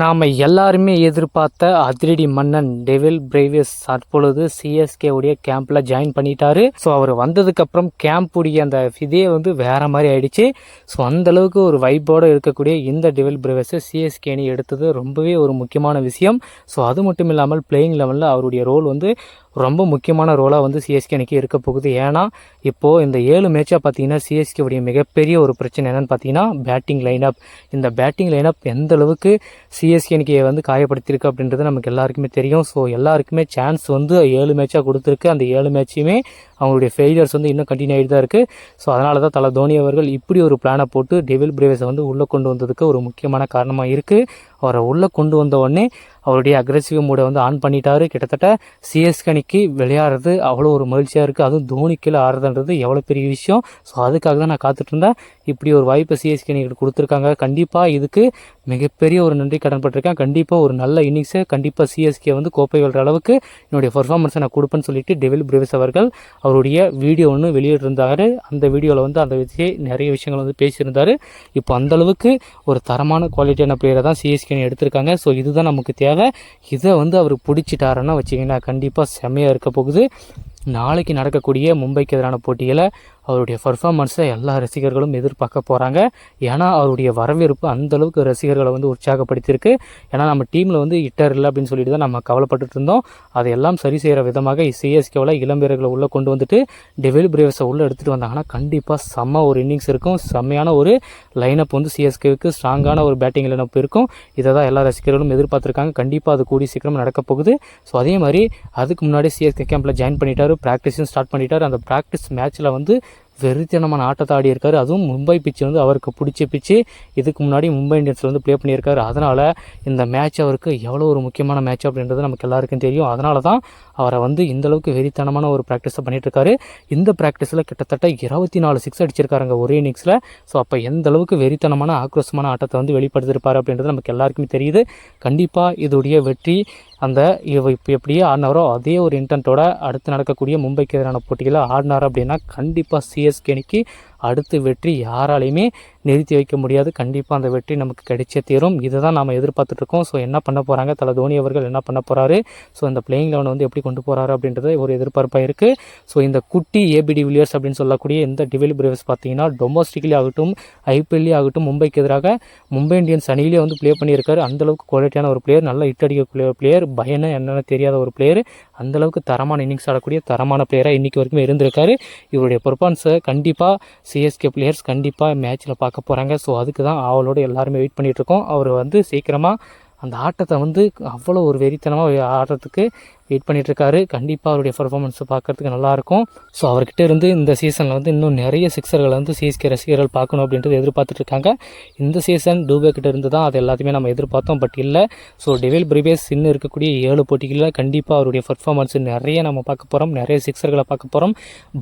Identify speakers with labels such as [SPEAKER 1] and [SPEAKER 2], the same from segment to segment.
[SPEAKER 1] நாம் எல்லாருமே எதிர்பார்த்த அதிரடி மன்னன் டெவில் பிரேவியஸ் தற்பொழுது சிஎஸ்கே உடைய கேம்ப்ல ஜாயின் பண்ணிட்டாரு. ஸோ அவர் வந்ததுக்கப்புறம் கேம்ப் உடைய அந்த இதே வந்து வேற மாதிரி ஆயிடுச்சு. ஸோ அந்த அளவுக்கு ஒரு வைப்போடு இருக்கக்கூடிய இந்த டெவில் பிரேவியஸை சிஎஸ்கே அணி எடுத்தது ரொம்பவே ஒரு முக்கியமான விஷயம். ஸோ அது மட்டும் இல்லாமல் பிளேயிங் லெவலில் அவருடைய ரோல் வந்து ரொம்ப முக்கியமான ரோலாக வந்து சிஎஸ்கே அன்றைக்கி இருக்க போகுது. ஏன்னா இப்போது இந்த ஏழு மேட்சாக பார்த்தீங்கன்னா சிஎஸ்கேவுடைய மிகப்பெரிய ஒரு பிரச்சனை என்னென்னு பார்த்தீங்கன்னா பேட்டிங் லைனப் இந்த பேட்டிங் லைனப் எந்த அளவுக்கு சிஎஸ்கே அன்றைக்கி வந்து காயப்படுத்தியிருக்கு அப்படின்றது நமக்கு எல்லாருக்குமே தெரியும். ஸோ எல்லாருக்குமே சான்ஸ் வந்து ஏழு மேட்சாக கொடுத்துருக்கு. அந்த ஏழு மேட்சையுமே அவங்களுடைய ஃபெயிலியர்ஸ் வந்து இன்னும் கண்டினியூ ஆகிட்டு தான் இருக்குது ஸோ அதனால தான் தலை தோனி அவர்கள் இப்படி ஒரு பிளானை போட்டு டெவில் பிரேவஸை வந்து உள்ளே கொண்டு வந்ததுக்கு ஒரு முக்கியமான காரணமாக இருக்குது அவரை உள்ளே கொண்டு வந்த உடனே அவருடைய அக்ரெசிவ் மூடை வந்து ஆன் பண்ணிட்டாரு. கிட்டத்தட்ட சிஎஸ்கே அணிக்கு விளையாடுறது அவ்வளோ ஒரு மகிழ்ச்சியாக இருக்குது அதுவும் தோனி கீழே ஆடுறதுன்றது எவ்வளோ பெரிய விஷயம். ஸோ அதுக்காக தான் நான் காத்துட்டு இருந்தேன். இப்படி ஒரு வாய்ப்பை சிஎஸ்கே அணிக்கு கொடுத்துருக்காங்க. கண்டிப்பாக இதுக்கு மிகப்பெரிய ஒரு நன்றி கடன்பட்டிருக்கேன் கண்டிப்பாக ஒரு நல்ல இன்னிங்ஸை கண்டிப்பாக சிஎஸ்கே வந்து கோப்பை வெல்ற அளவுக்கு என்னுடைய பர்ஃபார்மன்ஸை நான் கொடுப்பேன்னு சொல்லிட்டு டெவில் பிரேவஸ் அவர்கள் அவருடைய வீடியோ ஒன்று வெளியிட்டிருந்தார். அந்த வீடியோவில் வந்து அந்த விஷய நிறைய விஷயங்கள் வந்து பேசியிருந்தார். இப்போ அந்தளவுக்கு ஒரு தரமான குவாலிட்டியான பிளேயரை தான் சிஎஸ்கே எடுத்திருக்காங்க. ஸோ இதுதான் நமக்கு தேவை. இதை வந்து அவர் பிடிச்சிட்டாருன்னா வச்சிங்கன்னா கண்டிப்பாக செம்மையாக இருக்க போகுது. நாளைக்கு நடக்கக்கூடிய மும்பைக்கு எதிரான போட்டியில் அவருடைய பர்ஃபார்மன்ஸை எல்லா ரசிகர்களும் எதிர்பார்க்க போகிறாங்க ஏன்னா அவருடைய வரவேற்பு அந்தளவுக்கு ரசிகர்களை வந்து உற்சாகப்படுத்தியிருக்கு. ஏன்னா நம்ம டீமில் வந்து இட்டர் இல்லை அப்படின்னு சொல்லிட்டு தான் நம்ம கவலைப்பட்டுட்டு இருந்தோம். அதையெல்லாம் சரி செய்கிற விதமாக சிஎஸ்கேவில் இளம் வீரர்களை உள்ளே கொண்டு வந்துட்டு டெவில் பிரேவஸை உள்ளே எடுத்துகிட்டு வந்தாங்கன்னா கண்டிப்பாக செம்ம ஒரு இன்னிங்ஸ் இருக்கும். செம்மையான ஒரு லைனப் வந்து சிஎஸ்கேவுக்கு ஸ்ட்ராங்கான ஒரு பேட்டிங் லைனப் இருக்கும். இதை தான் எல்லா ரசிகர்களும் எதிர்பார்த்துருக்காங்க. கண்டிப்பாக அது கூடி சீக்கிரம் நடக்க போகுது. ஸோ அதே மாதிரி அதுக்கு முன்னாடி சிஎஸ்கே கேம்பில் ஜாயின் பண்ணிட்டாரு. ப்ராக்டிஸும் ஸ்டார்ட் பண்ணிட்டார். அந்த ப்ராக்டிஸ் மேட்ச்சில் வந்து வெறித்தனமான ஆட்டத்தை ஆடி இருக்கார் அதுவும் மும்பை பிச்சு வந்து அவருக்கு பிடிச்ச பிச்சு இதுக்கு முன்னாடி மும்பை இந்தியன்ஸில் வந்து ப்ளே பண்ணியிருக்காரு. அதனால் இந்த மேட்ச் அவருக்கு எவ்வளோ ஒரு முக்கியமான மேட்ச் அப்படின்றது நமக்கு எல்லாருக்கும் தெரியும். அதனால தான் அவரை வந்து இந்தளவுக்கு வெறித்தனமான ஒரு ப்ராக்டிஸை பண்ணிகிட்ருக்காரு இந்த ப்ராக்டிஸில் கிட்டத்தட்ட இருபத்தி நாலு சிக்ஸ் அடிச்சிருக்காருங்க ஒரே இன்னிங்ஸில் ஸோ அப்போ எந்த அளவுக்கு வெறித்தனமான ஆக்ரோஷமான ஆட்டத்தை வந்து வெளிப்படுத்திருப்பார் அப்படின்றது நமக்கு எல்லாருக்குமே தெரியுது. கண்டிப்பாக இதோடைய வெற்றி அந்த இவ இப்போ எப்படியே ஆடினாரோ அதே ஒரு இன்டென்ட்டோட அடுத்து நடக்கக்கூடிய மும்பைக்கு எதிரான போட்டிகளை ஆடினார் அப்படின்னா கண்டிப்பாக சிஎஸ்கேனிக்கு அடுத்து வெற்றி யாராலையுமே நிறுத்தி வைக்க முடியாது. கண்டிப்பாக அந்த வெற்றி நமக்கு கிடைச்சே தீரும். இதை தான் நம்ம எதிர்பார்த்துட்ருக்கோம் ஸோ என்ன பண்ண போகிறாங்க தலை தோனி அவர்கள் என்ன பண்ண போகிறாரு ஸோ இந்த பிளேயிங் லெவன் வந்து எப்படி கொண்டு போகிறாரு அப்படின்றது ஒரு எதிர்பார்ப்பாக இருக்குது ஸோ இந்த குட்டி ஏபிடி வில்லியர்ஸ் அப்படின்னு சொல்லக்கூடிய இந்த டிவில் பிரேவர்ஸ் பார்த்தீங்கன்னா டொமஸ்டிக்லி ஆகட்டும் ஐபிஎல்லே ஆகட்டும் மும்பைக்கு எதிராக மும்பை இந்தியன்ஸ் அணியிலே வந்து ப்ளே பண்ணியிருக்காரு. அந்தளவுக்கு குவாலிட்டியான ஒரு பிளேயர் நல்ல ஹிட் அடிக்கக்கூடிய பிளேயர் பயனை என்னென்னு தெரியாத ஒரு பிளேயர் அந்தளவுக்கு தரமான இன்னிங்ஸ் ஆடக்கூடிய தரமான பிளேயராக இன்றைக்கி வரைக்கும் இருந்திருக்காரு. இவருடைய பெர்ஃபார்மன்ஸை கண்டிப்பாக சிஎஸ்கே பிளேயர்ஸ் கண்டிப்பாக மேட்ச்சில் பார்க்க போகிறாங்க ஸோ அதுக்கு தான் அவளோட எல்லாருமே வெயிட் பண்ணிகிட்ருக்கோம் அவர் வந்து சீக்கிரமாக அந்த ஆட்டத்தை வந்து அவ்வளோ ஒரு வெறித்தனமாக ஆடுறதுக்கு வெயிட் பண்ணிகிட்ருக்காரு கண்டிப்பாக அவருடைய பர்ஃபார்மன்ஸ் பார்க்குறதுக்கு நல்லாயிருக்கும். ஸோ அவர்கிட்ட இருந்து இந்த சீசனில் வந்து இன்னும் நிறைய சிக்ஸர்களை வந்து சிஎஸ்கே ரசிகர்கள் பார்க்கணும் அப்படின்றது எதிர்பார்த்துட்ருக்காங்க. இந்த சீசன் டூபே கிட்ட இருந்து தான் அது எல்லாத்தையுமே நம்ம எதிர்பார்த்தோம். பட் இல்லை. ஸோ டெவில் பிரிவேஸ் இன்னும் இருக்கக்கூடிய ஏழு போட்டிகளில் கண்டிப்பாக அவருடைய பர்ஃபார்மன்ஸ் நிறைய நம்ம பார்க்க போகிறோம் நிறைய சிக்ஸர்களை பார்க்க போகிறோம்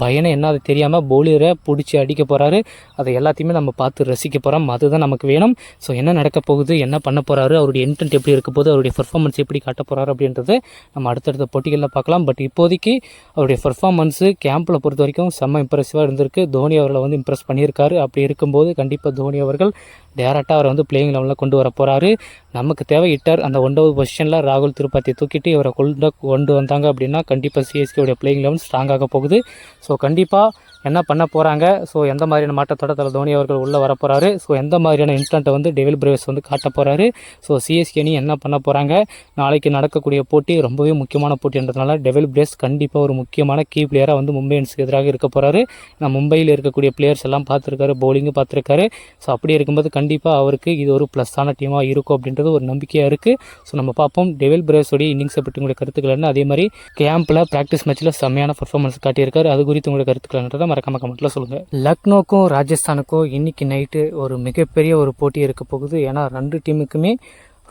[SPEAKER 1] பயனை என்ன அது தெரியாமல் போலியரை பிடிச்சி அடிக்க போகிறாரு அதை எல்லாத்தையுமே நம்ம பார்த்து ரசிக்க போகிறோம் அதுதான் நமக்கு வேணும். ஸோ என்ன நடக்க போகுது? என்ன பண்ண போகிறாரு அவருடைய இன்டென்ட் எப்படி இருக்க போகுது? அவருடைய பர்ஃபார்மன்ஸ் எப்படி காட்ட போகிறாரு அப்படின்றது நம்ம அடுத்த அடுத்தடுத்த போட்டிகளில் பார்க்கலாம். பட் இப்போதைக்கு அவருடைய பர்ஃபார்மன்ஸு கேம்பில் பொறுத்த வரைக்கும் செம்ம இம்ப்ரெசிவாக இருந்திருக்கு. தோனி அவர்களை வந்து இம்ப்ரெஸ் பண்ணியிருக்காரு. அப்படி இருக்கும்போது கண்டிப்பாக தோனி அவர்கள் டேரெக்டாக அவரை வந்து பிளேயிங் லெவலில் கொண்டு வர போகிறாரு நமக்கு தேவை இட்டார் அந்த ஒன்றாவது பொசிஷனில் ராகுல் திருப்பதி தூக்கிட்டு இவரை கொண்டு கொண்டு வந்தாங்க அப்படின்னா கண்டிப்பாக சிஎஸ்கேவுடைய பிளேயிங் லெவல் ஸ்ட்ராங்காக போகுது. ஸோ கண்டிப்பாக என்ன பண்ண போகிறாங்க ஸோ எந்த மாதிரியான மாற்றத்தோட தலை தோனி அவர்கள் உள்ளே வர போகிறாரு ஸோ எந்த மாதிரியான இன்ஸ்டண்ட்டை வந்து டெவில் பிரேவர்ஸ் வந்து காட்ட போகிறாரு ஸோ சிஎஸ்கே அணி என்ன பண்ண போகிறாங்க நாளைக்கு நடக்கக்கூடிய போட்டி ரொம்பவே முக்கியமான போட்டின்றதுனால டெவில் பிரேஸ் கண்டிப்பாக ஒரு முக்கியமான கீ பிளேயராக வந்து மும்பை எதிராக இருக்க போகிறாரு நான் மும்பையில் இருக்கக்கூடிய பிளேயர்ஸ் எல்லாம் பார்த்துருக்காரு பவுலிங்கும் பார்த்துருக்காரு. ஸோ அப்படி இருக்கும்போது கண்டிப்பாக அவருக்கு இது ஒரு ப்ளஸ்ஸான டீமாக இருக்கும் அப்படின்றது ஒரு நம்பிக்கையாக இருக்குது ஸோ நம்ம பார்ப்போம் டெவில் பிரேஸோடைய இன்னிங்ஸை பற்றி உங்களுடைய கருத்துக்கள் என்ன? அதே மாதிரி கேம்பில் ப்ராக்டிஸ் மேட்ச்சில் செம்மையான பர்ஃபார்மன்ஸ் காட்டியிருக்காரு. அது குறித்து உங்களுடைய கருத்துக்கள் மறக்காமல் கமெண்ட்டில் சொல்லுங்கள் லக்னோக்கும் ராஜஸ்தானுக்கும் இன்னைக்கு நைட்டு ஒரு மிகப்பெரிய ஒரு போட்டி இருக்க போகுது. ஏன்னா ரெண்டு டீமுக்குமே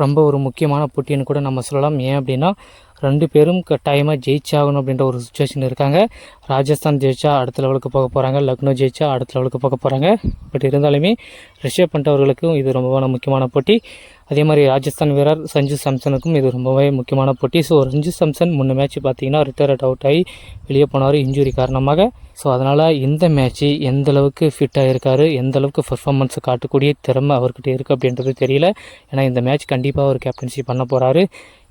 [SPEAKER 1] ரொம்ப ஒரு முக்கியமான போட்டின்னு கூட நம்ம சொல்லலாம். ஏன் அப்படின்னா ரெண்டு பேரும் கட்டாயமாக ஜெயிச்சாகணும் அப்படின்ற ஒரு சுச்சுவேஷன் இருக்காங்க. ராஜஸ்தான் ஜெயிச்சா அடுத்த லெவலுக்கு போக போகிறாங்க லக்னோ ஜெயிச்சா அடுத்த லெவலுக்கு போக போகிறாங்க பட் இருந்தாலுமே ரிஷப் பண்ணிட்டவர்களுக்கும் இது ரொம்பவான முக்கியமான போட்டி. அதே மாதிரி ராஜஸ்தான் வீரர் சஞ்சு சாம்சனுக்கும் இது ரொம்பவே முக்கியமான போட்டி. ஸோ ரஞ்சு சாம்சன் முன்ன மேட்ச் பார்த்தீங்கன்னா ரிட்டையர்ட் அவுட் ஆகி வெளியே போனார். இன்ஜுரி காரணமாக ஸோ அதனால் இந்த மேட்ச்சு எந்த அளவுக்கு ஃபிட்டாக இருக்கார் எந்த அளவுக்கு பர்ஃபார்மன்ஸ் காட்டக்கூடிய திறமை அவர்கிட்ட இருக்குது அப்படின்றது தெரியல. ஏன்னா இந்த மேட்ச் கண்டிப்பாக அவர் கேப்டன்சி பண்ண போகிறாரு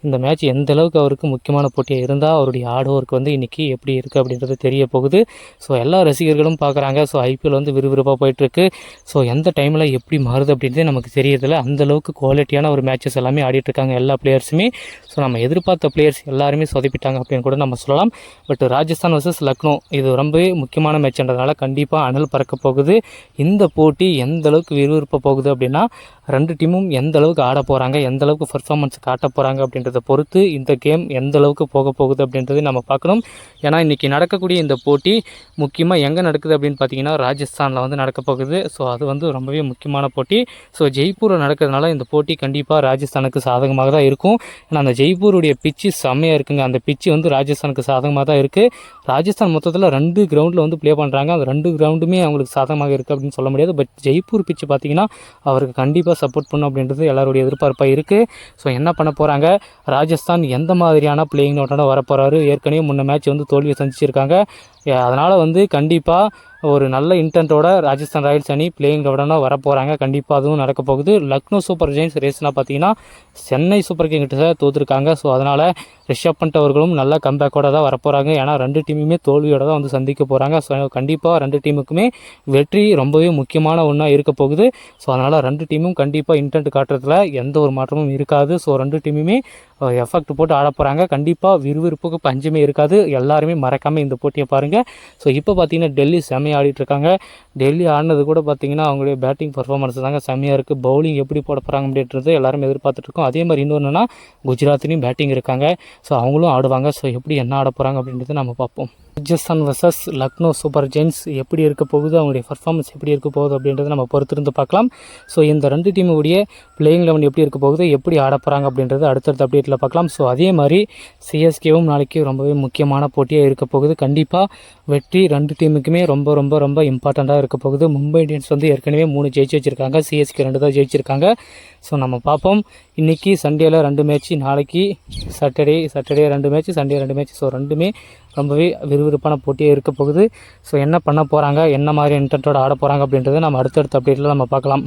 [SPEAKER 1] இந்த மேட்ச் எந்த அளவுக்கு அவருக்கு முக்கியமான போட்டியாக இருந்தால் அவருடைய ஹார்ட் ஒர்க் வந்து இன்றைக்கி எப்படி இருக்குது அப்படின்றது தெரிய போகுது. ஸோ எல்லா ரசிகர்களும் பார்க்குறாங்க ஸோ ஐபிஎல் வந்து விறுவிறுப்பாக போயிட்டுருக்கு. ஸோ எந்த டைமில் எப்படி மாறுது அப்படின்றதே நமக்கு தெரியறதில்ல. அந்த அளவுக்கு குவாலிட்டியான ஒரு மேட்சஸ் எல்லாமே ஆடிட்டுருக்காங்க எல்லா பிளேயர்ஸுமே ஸோ நம்ம எதிர்பார்த்த பிளேயர்ஸ் எல்லாருமே சொதப்பிட்டாங்க அப்படின்னு கூட நம்ம சொல்லலாம். பட் ராஜஸ்தான் வர்சஸ் லக்னோ இது ரொம்பவே முக்கியமான மேட்ச்ன்றதுனால கண்டிப்பாக அனல் பறக்க போகுது. இந்த போட்டி எந்த அளவுக்கு விறுவிறுப்பாக போகுது அப்படின்னா ரெண்டு டீமும் எந்த அளவுக்கு ஆட போகிறாங்க எந்த அளவுக்கு பர்ஃபார்மன்ஸ் காட்ட போகிறாங்க அப்படின்றது பொறுத்து இந்த கேம் எந்த அளவுக்கு போக போகுது அப்படின்றது நம்ம பார்க்கணும். ஏன்னா இன்றைக்கி நடக்கக்கூடிய இந்த போட்டி முக்கியமாக எங்கே நடக்குது அப்படின்னு பார்த்தீங்கன்னா ராஜஸ்தானில் வந்து நடக்க போகுது. ஸோ அது வந்து ரொம்பவே முக்கியமான போட்டி. ஸோ ஜெய்ப்பூரில் நடக்கிறதுனால இந்த போட்டி கண்டிப்பாக ராஜஸ்தானுக்கு சாதகமாக தான் இருக்கும். ஏன்னா அந்த ஜெய்ப்பூருடைய பிச்சு செம்மையாக இருக்குங்க. அந்த பிச்சு வந்து ராஜஸ்தானுக்கு சாதகமாக தான் இருக்குது ராஜஸ்தான் மொத்தத்தில் ரெண்டு கிரவுண்டில் வந்து ப்ளே பண்ணுறாங்க அந்த ரெண்டு கிரவுண்டுமே அவங்களுக்கு சாதகமாக இருக்குது அப்படின்னு சொல்ல முடியாது. பட் ஜெய்ப்பூர் பிச்சு பார்த்தீங்கன்னா அவருக்கு கண்டிப்பாக சப்போர்ட் பண்ணும் அப்படின்றது எல்லாருடைய எதிர்பார்ப்பாக இருக்குது ஸோ என்ன பண்ண போகிறாங்க ராஜஸ்தான் எந்த மாதிரியான பிளேயிங் நோட்டோட வரப்போகிறாரு ஏற்கனவே முன்ன மேட்ச் வந்து தோல்வியை சந்திச்சிருக்காங்க. அதனால் வந்து கண்டிப்பாக ஒரு நல்ல இன்டென்ட்டோட ராஜஸ்தான் ராயல்ஸ் அணி பிளேயிங் கவர்டனாக வரப்போகிறாங்க கண்டிப்பாக அதுவும் நடக்க போகுது. லக்னோ சூப்பர் ஜெயின்ஸ் ரேஸ்னால் பார்த்தீங்கன்னா சென்னை சூப்பர் கிங் கிட்ட தோற்றுருக்காங்க ஸோ அதனால் ரிஷப் பண்ட் அவர்களும் நல்ல கம்பேக்கோட தான் வரப்போகிறாங்க ஏன்னா ரெண்டு டீமுமே தோல்வியோட தான் வந்து சந்திக்க போகிறாங்க ஸோ கண்டிப்பாக ரெண்டு டீமுக்குமே வெற்றி ரொம்பவே முக்கியமான ஒன்றா இருக்க போகுது. ஸோ அதனால் ரெண்டு டீமும் கண்டிப்பாக இன்டென்ட் காட்டுறதுல எந்த ஒரு மாற்றமும் இருக்காது. ஸோ ரெண்டு டீமுமே எஃபெக்ட் uh, போட்டு ஆட போகிறாங்க கண்டிப்பாக விறுவிறுப்புக்கு பஞ்சமே இருக்காது. எல்லாருமே மறக்காமல் இந்த போட்டியை பாருங்கள் ஸோ இப்போ பார்த்தீங்கன்னா டெல்லி செம்மையாக ஆடிட்டுருக்காங்க. டெல்லி ஆடினது கூட பார்த்தீங்கன்னா அவங்களுடைய பேட்டிங் பர்ஃபார்மன்ஸ் தாங்க செம்மையாக இருக்குது பவுலிங் எப்படி போட போகிறாங்க அப்படின்றது எல்லாரும் எதிர்பார்த்துட்ருக்கோம். அதே மாதிரி இன்னொன்றுனா குஜராத்லேயும் பேட்டிங் இருக்காங்க. ஸோ அவங்களும் ஆடுவாங்க. ஸோ எப்படி என்ன ஆட போகிறாங்க அப்படின்றத நம்ம பார்ப்போம். Rajasthan versus Lucknow super giants எப்படி இருக்க போகுது? அவங்களுடைய பர்ஃபார்மன்ஸ் எப்படி இருக்க போகுது அப்படின்றத நம்ம பொறுத்திருந்து பார்க்கலாம். ஸோ இந்த ரெண்டு டீமுடைய பிளேயிங் லெவன் எப்படி இருக்க போகுது? எப்படி ஆட போகிறாங்க அப்படின்றது அடுத்தடுத்த அப்டேட்டில் பார்க்கலாம். ஸோ அதே மாதிரி சிஎஸ்கேவும் நாளைக்கு ரொம்பவே முக்கியமான போட்டியாக இருக்க போகுது. கண்டிப்பாக வெற்றி ரெண்டு டீமுக்குமே ரொம்ப ரொம்ப ரொம்ப இம்பார்ட்டண்ட்டாக இருக்க போகுது. மும்பை இந்தியன்ஸ் வந்து ஏற்கனவே மூணு ஜெயிச்சு வச்சுருக்காங்க. சிஎஸ்கே ரெண்டு தான் ஜெயிச்சிருக்காங்க. ஸோ நம்ம பார்ப்போம். இன்றைக்கி சண்டேயில் ரெண்டு மேட்ச்சு நாளைக்கு சாட்டர்டே சாட்டர்டே ரெண்டு மேட்ச் சண்டே ரெண்டு மேட்ச் ஸோ ரெண்டுமே ரொம்பவே விறுவிறுப்பான போட்டியாக இருக்க போகுது. ஸோ என்ன பண்ண போகிறாங்க என்ன மாதிரி இன்டென்ட்டோட ஆட போகிறாங்க அப்படின்றத நம்ம அடுத்தடுத்த அப்டேட்டில் நம்ம பார்க்கலாம்.